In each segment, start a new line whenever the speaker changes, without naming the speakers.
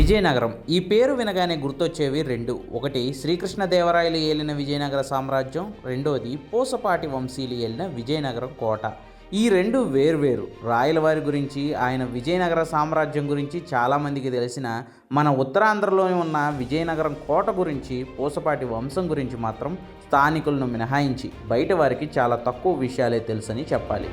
విజయనగరం. ఈ పేరు వినగానే గుర్తొచ్చేవి రెండు. ఒకటి శ్రీకృష్ణదేవరాయలు ఏలిన విజయనగర సామ్రాజ్యం. రెండోది పూసపాటి వంశీలు ఏలిన విజయనగరం కోట. ఈ రెండు వేర్వేరు. రాయలవారి గురించి ఆయన విజయనగర సామ్రాజ్యం గురించి చాలామందికి తెలిసిన మన ఉత్తరాంధ్రలోని ఉన్న విజయనగరం కోట గురించి పూసపాటి వంశం గురించి మాత్రం స్థానికులను మినహాయించి బయట వారికి చాలా తక్కువ విషయాలే తెలుసని చెప్పాలి.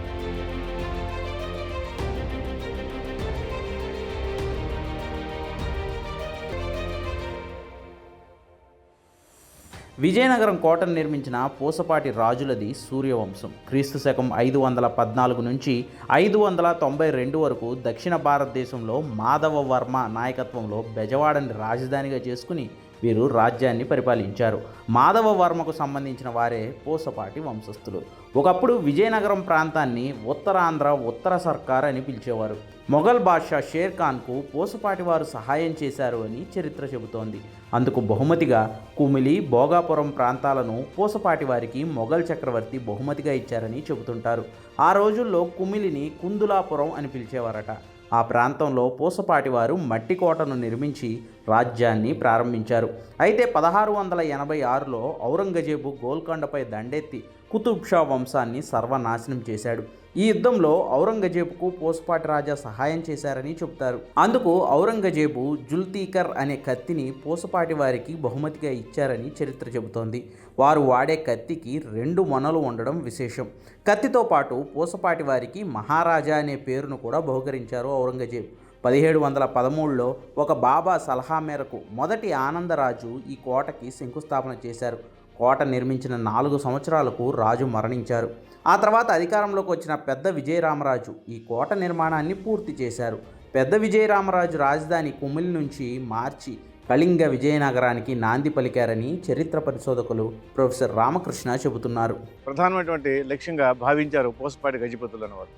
విజయనగరం కోటను నిర్మించిన పూసపాటి రాజులది సూర్యవంశం. క్రీస్తు శకం ఐదు వందల పద్నాలుగు నుంచి ఐదు వందల తొంభై రెండు వరకు దక్షిణ భారతదేశంలో మాధవ వర్మ నాయకత్వంలో బెజవాడని రాజధానిగా చేసుకుని వీరు రాజ్యాన్ని పరిపాలించారు. మాధవ వర్మకు సంబంధించిన వారే పూసపాటి వంశస్థులు. ఒకప్పుడు విజయనగరం ప్రాంతాన్ని ఉత్తరాంధ్ర ఉత్తర సర్కార్ అని పిలిచేవారు. మొఘల్ బాద్షా షేర్ ఖాన్కు పూసపాటి వారు సహాయం చేశారు అని చరిత్ర చెబుతోంది. అందుకు బహుమతిగా కుమిలి భోగాపురం ప్రాంతాలను పూసపాటి వారికి మొఘల్ చక్రవర్తి బహుమతిగా ఇచ్చారని చెబుతుంటారు. ఆ రోజుల్లో కుమిలిని కుందులాపురం అని పిలిచేవారట. ఆ ప్రాంతంలో పూసపాటి వారు మట్టి కోటను నిర్మించి రాజ్యాన్ని ప్రారంభించారు. అయితే పదహారు వందల ఎనభై ఆరులో ఔరంగజేబు గోల్కొండపై దండెత్తి కుతుబ్ షా వంశాన్ని సర్వనాశనం చేశాడు. ఈ యుద్ధంలో ఔరంగజేబుకు పోసుపాటి రాజా సహాయం చేశారని చెబుతారు. అందుకు ఔరంగజేబు జుల్తీకర్ అనే కత్తిని పూసపాటి వారికి బహుమతిగా ఇచ్చారని చరిత్ర చెబుతోంది. వారు వాడే కత్తికి రెండు మొనలు ఉండడం విశేషం. కత్తితో పాటు పూసపాటి వారికి మహారాజా అనే పేరును కూడా బహుకరించారు ఔరంగజేబు. పదిహేడు వందల పదమూడులో ఒక బాబా సలహా మేరకు మొదటి ఆనందరాజు ఈ కోటకి శంకుస్థాపన చేశారు. కోట నిర్మించిన నాలుగు సంవత్సరాలకు రాజు మరణించారు. ఆ తర్వాత అధికారంలోకి వచ్చిన పెద్ద విజయరామరాజు ఈ కోట నిర్మాణాన్ని పూర్తి చేశారు. పెద్ద విజయరామరాజు రాజధాని కుమిలి నుంచి మార్చి కళింగ విజయనగరానికి నాంది పలికారని చరిత్ర పరిశోధకులు ప్రొఫెసర్ రామకృష్ణ చెబుతున్నారు.
ప్రధానమైనటువంటి లక్ష్యంగా భావించారు పోసపాటి గజపతులు అనేవారు.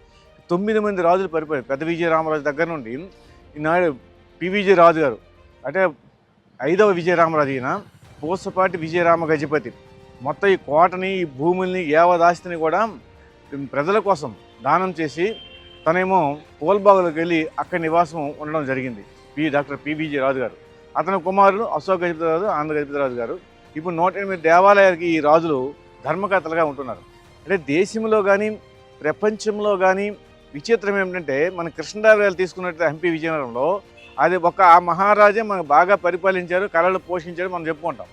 తొమ్మిది మంది రాజులు పరిపాలి పెద్ద విజయరామరాజు దగ్గర నుండి ఈనాడు పివిజే రాజు గారు. అంటే ఐదవ విజయరామరాజు ఈయన పూసపాటి విజయరామ గజపతి. మొత్తం ఈ కోటని ఈ భూముల్ని యావదాస్తిని కూడా ప్రజల కోసం దానం చేసి తనేమో కోల్బాగులకు వెళ్ళి అక్కడ నివాసం ఉండడం జరిగింది. పి. డాక్టర్ పివిజే రాజు గారు. అతని కుమారుడు అశోక్ గజపతి రాజు ఆంధ్ర గజపతి రాజు గారు. ఇప్పుడు నూట ఎనిమిది దేవాలయాలకి ఈ రాజులు ధర్మకర్తలుగా ఉంటున్నారు. అంటే దేశంలో కానీ ప్రపంచంలో కానీ విచిత్రం ఏమిటంటే మన కృష్ణదేవరాయలు తీసుకున్నట్టు హంపి విజయనగరంలో అది ఒక ఆ మహారాజే మనకు బాగా పరిపాలించారు కళలు పోషించారు మనం చెప్పుకుంటాం.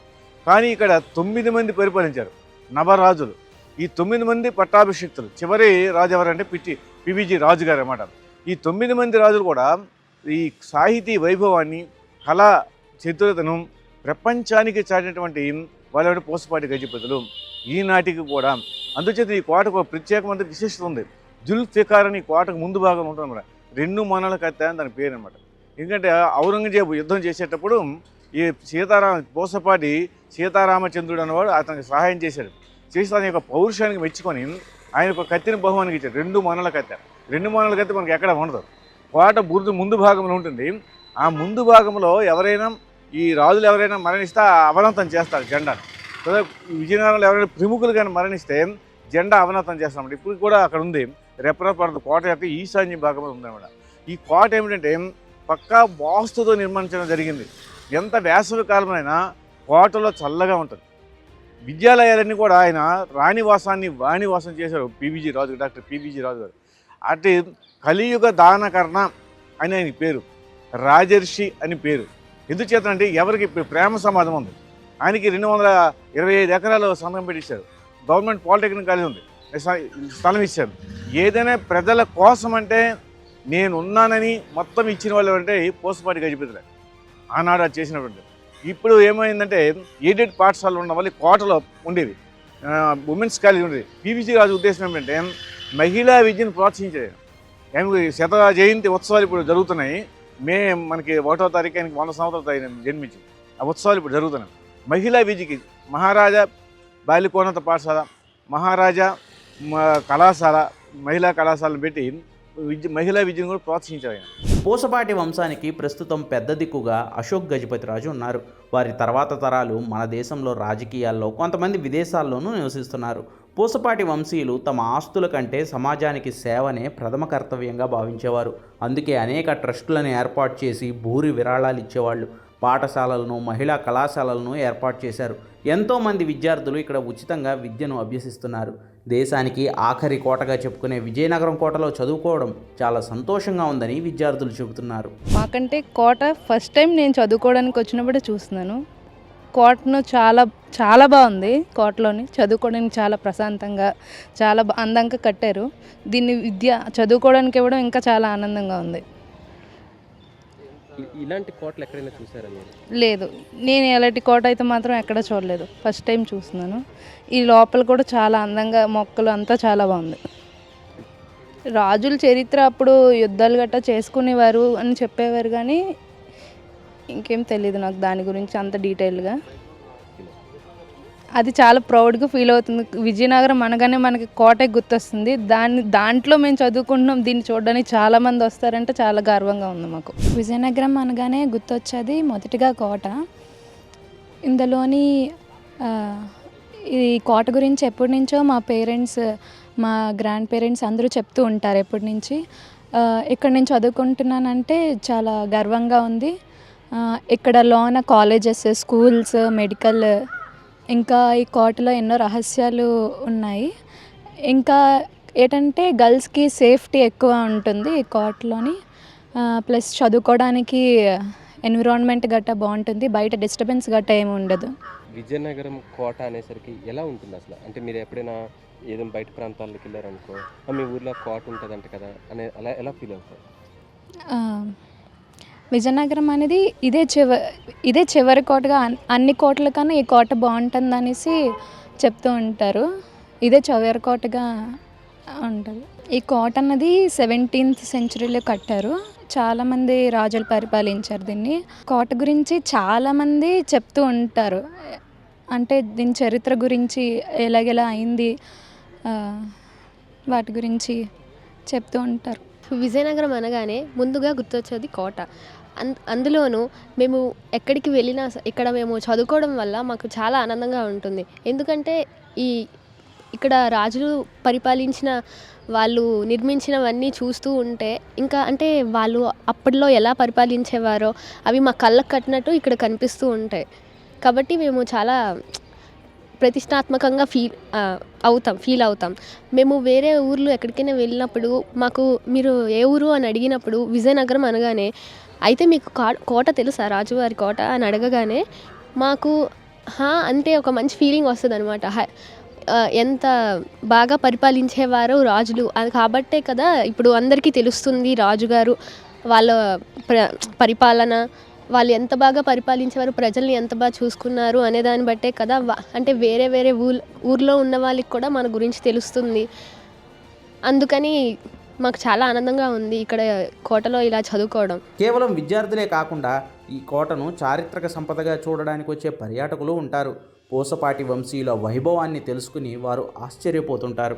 కానీ ఇక్కడ తొమ్మిది మంది పరిపాలించారు నవరాజులు. ఈ తొమ్మిది మంది పట్టాభిషిక్తులు. చివరి రాజు ఎవరంటే పిటి పివిజి రాజు గారు అన్నమాట. ఈ తొమ్మిది మంది రాజులు కూడా ఈ సాహితీ వైభవాన్ని కళా చతురతను ప్రపంచానికి చాటినటువంటి వాళ్ళ పోసపాటి గజపతులు ఈనాటికి కూడా. అందుచేత ఈ కోటకు ఒక ప్రత్యేకమైన విశిష్టత ఉంది. జుల్ఫికార్ అని ఈ కోటకు ముందు భాగం ఉంటుంది అన్నమాట. రెండు మనల కత్తి అని దాని పేరు అనమాట ఎందుకంటే ఔరంగజేబు యుద్ధం చేసేటప్పుడు ఈ సీతారామ పోసపాటి సీతారామచంద్రుడు అనేవాడు అతనికి సహాయం చేశాడు. చేసి తన యొక్క పౌరుషానికి మెచ్చుకొని ఆయన ఒక కత్తిని బహుమానికి ఇచ్చాడు. రెండు మనల కత్తి రెండు మనల కత్తి మనకి ఎక్కడ ఉండదు. కోట బురుదు ముందు భాగంలో ఉంటుంది. ఆ ముందు భాగంలో ఎవరైనా ఈ రాజులు ఎవరైనా మరణిస్తే ఆ అవనంతం చేస్తారు జెండాను విజయనగరంలో ఎవరైనా ప్రముఖులు కానీ మరణిస్తే జెండా అవనతం చేస్తాం ఇప్పుడు కూడా అక్కడ ఉంది. రెప్పరపడదు కోట యొక్క ఈశాన్య భాగంలో ఉందన్నమాట ఈ కోట ఏమిటంటే పక్కా వాస్తుతో నిర్మించడం జరిగింది. ఎంత వేసవి కాలమైనా కోటలో చల్లగా ఉంటుంది. విద్యాలయాలన్నీ కూడా ఆయన రాణివాసాన్ని వాణివాసం చేశారు PBG Raju doctor PBG Raju garu. అటు కలియుగ దానకర్ణ అని ఆయన పేరు. రాజర్షి అని పేరు. ఎందుచేతనంటే ఎవరికి ప్రేమ సమాధం ఉంది. ఆయనకి రెండు వందల ఇరవై ఐదు ఎకరాలు సంతకం పెట్టించారు గవర్నమెంట్ పాలిటెక్నిక్ కాలేజ్ ఉంది. స్థలం ఇచ్చారు. ఏదైనా ప్రజల కోసం అంటే నేను ఉన్నానని మొత్తం ఇచ్చిన వాళ్ళు అంటే పోసపాటి గజపతిలే ఆనాడు అది చేసినటువంటి ఇప్పుడు ఏమైందంటే ఎయిడెడ్ పాఠశాలలు ఉన్న వాళ్ళు కోటలో ఉండేవి. ఉమెన్స్ కాలేజ్ ఉండేది. పీవీసీ రాజు ఉద్దేశం ఏమిటంటే మహిళా విద్యను ప్రోత్సహించేది ఏమి శత జయంతి ఉత్సవాలు ఇప్పుడు జరుగుతున్నాయి. మే మనకి ఒకటో తారీఖు ఆయనకి వంద సంవత్సరాలు ఆయన జన్మించి ఆ ఉత్సవాలు ఇప్పుడు జరుగుతున్నాయి. మహిళా విద్యకి మహారాజా బాలికోన్నత పాఠశాల మహారాజా కళాశాల మహిళా కళాశాలను పెట్టి విద్య మహిళా విద్యను కూడా ప్రోత్సహించారు ఆయన.
పూసపాటి వంశానికి ప్రస్తుతం పెద్ద దిక్కుగా అశోక్ గజపతిరాజు ఉన్నారు. వారి తర్వాత తరాలు మన దేశంలో రాజకీయాల్లో కొంతమంది విదేశాల్లోనూ నివసిస్తున్నారు. పూసపాటి వంశీయులు తమ ఆస్తుల కంటే సమాజానికి సేవనే ప్రథమ కర్తవ్యంగా భావించేవారు. అందుకే అనేక ట్రస్టులను ఏర్పాటు చేసి భూరి విరాళాలు ఇచ్చేవాళ్ళు. పాఠశాలలను మహిళా కళాశాలలను ఏర్పాటు చేశారు. ఎంతోమంది విద్యార్థులు ఇక్కడ ఉచితంగా విద్యను అభ్యసిస్తున్నారు. దేశానికి ఆఖరి కోటగా చెప్పుకునే విజయనగరం కోటలో చదువుకోవడం చాలా సంతోషంగా ఉందని విద్యార్థులు చెబుతున్నారు.
మాకంటే కోట ఫస్ట్ టైం నేను చదువుకోవడానికి వచ్చినప్పుడు చూస్తున్నాను. కోటను చాలా చాలా బాగుంది కోటలోని. చదువుకోవడానికి చాలా ప్రశాంతంగా చాలా బా- అందంగా కట్టారు. దీన్ని విద్య చదువుకోవడానికి ఇవ్వడం ఇంకా చాలా ఆనందంగా ఉంది.
ఇలాంటి కోటలు ఎక్కడైనా చూసారా మీరు?
లేదు. నేను ఎలాంటి కోట అయితే మాత్రం ఎక్కడ చూడలేదు. ఫస్ట్ టైం చూస్తున్నాను. ఈ లోపల కూడా చాలా అందంగా మొక్కలు అంతా చాలా బాగుంది. రాజుల చరిత్ర అప్పుడు యుద్ధాలు గట్టా చేసుకునేవారు అని చెప్పేవారు కానీ ఇంకేం తెలియదు నాకు దాని గురించి అంత డీటెయిల్గా అది చాలా ప్రౌడ్గా ఫీల్ అవుతుంది. విజయనగరం అనగానే మనకి కోట గుర్తొస్తుంది. దాన్ని దాంట్లో మేము చదువుకుంటున్నాం. దీన్ని చూడడానికి చాలామంది వస్తారంటే చాలా గర్వంగా ఉంది మాకు.
విజయనగరం అనగానే గుర్తొచ్చేది మొదటిగా కోట. ఇందులోని ఈ కోట గురించి ఎప్పటి నుంచో మా పేరెంట్స్ మా గ్రాండ్ పేరెంట్స్ అందరూ చెప్తూ ఉంటారు ఎప్పటి నుంచి. ఇక్కడ నేను చదువుకుంటున్నానంటే చాలా గర్వంగా ఉంది. ఇక్కడ లోన కాలేజెస్ స్కూల్స్ మెడికల్ ఇంకా ఈ కోటలో ఎన్నో రహస్యాలు ఉన్నాయి. ఇంకా ఏంటంటే గర్ల్స్కి సేఫ్టీ ఎక్కువ ఉంటుంది ఈ కోటలోని. ప్లస్ చదువుకోవడానికి ఎన్విరాన్మెంట్ గట్టా బాగుంటుంది బయట డిస్టర్బెన్స్ గట్టా ఏమి ఉండదు.
విజయనగరం కోట అనేసరికి ఎలా ఉంటుంది అసలు? అంటే మీరు ఎప్పుడైనా ఏదైనా బయట ప్రాంతాలకు వెళ్ళారనుకో "ఆ, మీ ఊర్లో కోట ఉంటుందంట కదా అనే అలా ఎలా ఫీల్ అవుతారు?
విజయనగరం అనేది ఇదే చివ ఇదే చివరి కోటగా అన్ని కోటల కన్నా ఈ కోట బాగుంటుంది అనేసి చెప్తూ ఉంటారు. ఇదే చివరి కోటగా ఉంటుంది. ఈ కోట అన్నది సెవెంటీన్త్ సెంచరీలో కట్టారు. చాలామంది రాజులు పరిపాలించారు దీన్ని. కోట గురించి చాలామంది చెప్తూ ఉంటారు. అంటే దీని చరిత్ర గురించి ఎలాగెలా అయింది వాటి గురించి చెప్తూ ఉంటారు.
విజయనగరం అనగానే ముందుగా గుర్తొచ్చేది కోట. అందులోనూ మేము ఎక్కడికి వెళ్ళినా ఇక్కడ మేము చదువుకోవడం వల్ల మాకు చాలా ఆనందంగా ఉంటుంది. ఎందుకంటే ఈ ఇక్కడ రాజులు పరిపాలించిన వాళ్ళు నిర్మించినవన్నీ చూస్తూ ఉంటే ఇంకా అంటే వాళ్ళు అప్పట్లో ఎలా పరిపాలించేవారో అవి మా కళ్ళకు కట్టినట్టు ఇక్కడ కనిపిస్తూ ఉంటాయి. కాబట్టి మేము చాలా ప్రతిష్టాత్మకంగా ఫీల్ అవుతాం ఫీల్ అవుతాం. మేము వేరే ఊర్లు ఎక్కడికైనా వెళ్ళినప్పుడు మాకు మీరు ఏ ఊరు అని అడిగినప్పుడు విజయనగరం అనగానే అయితే మీకు కా- కోట తెలుసా? రాజువారి కోట? అని అడగగానే మాకు హా అంటే ఒక మంచి ఫీలింగ్ వస్తుంది అనమాట ఎంత బాగా పరిపాలించేవారో రాజులు. అది కాబట్టే కదా ఇప్పుడు అందరికీ తెలుస్తుంది రాజుగారు వాళ్ళ ప్ర పరిపాలన వాళ్ళు ఎంత బాగా పరిపాలించేవారు ప్రజల్ని ఎంత బాగా చూసుకున్నారు అనే దాన్ని బట్టే కదా అంటే వేరే వేరే ఊర్ ఊర్లో ఉన్న వాళ్ళకి కూడా మన గురించి తెలుస్తుంది. అందుకని మాకు చాలా ఆనందంగా ఉంది ఇక్కడ కోటలో ఇలా చదువుకోవడం.
కేవలం విద్యార్థులే కాకుండా ఈ కోటను చారిత్రక సంపదగా చూడడానికి వచ్చే పర్యాటకులు ఉంటారు. పూసపాటి వంశీయుల వైభవాన్ని తెలుసుకుని వారు ఆశ్చర్యపోతుంటారు.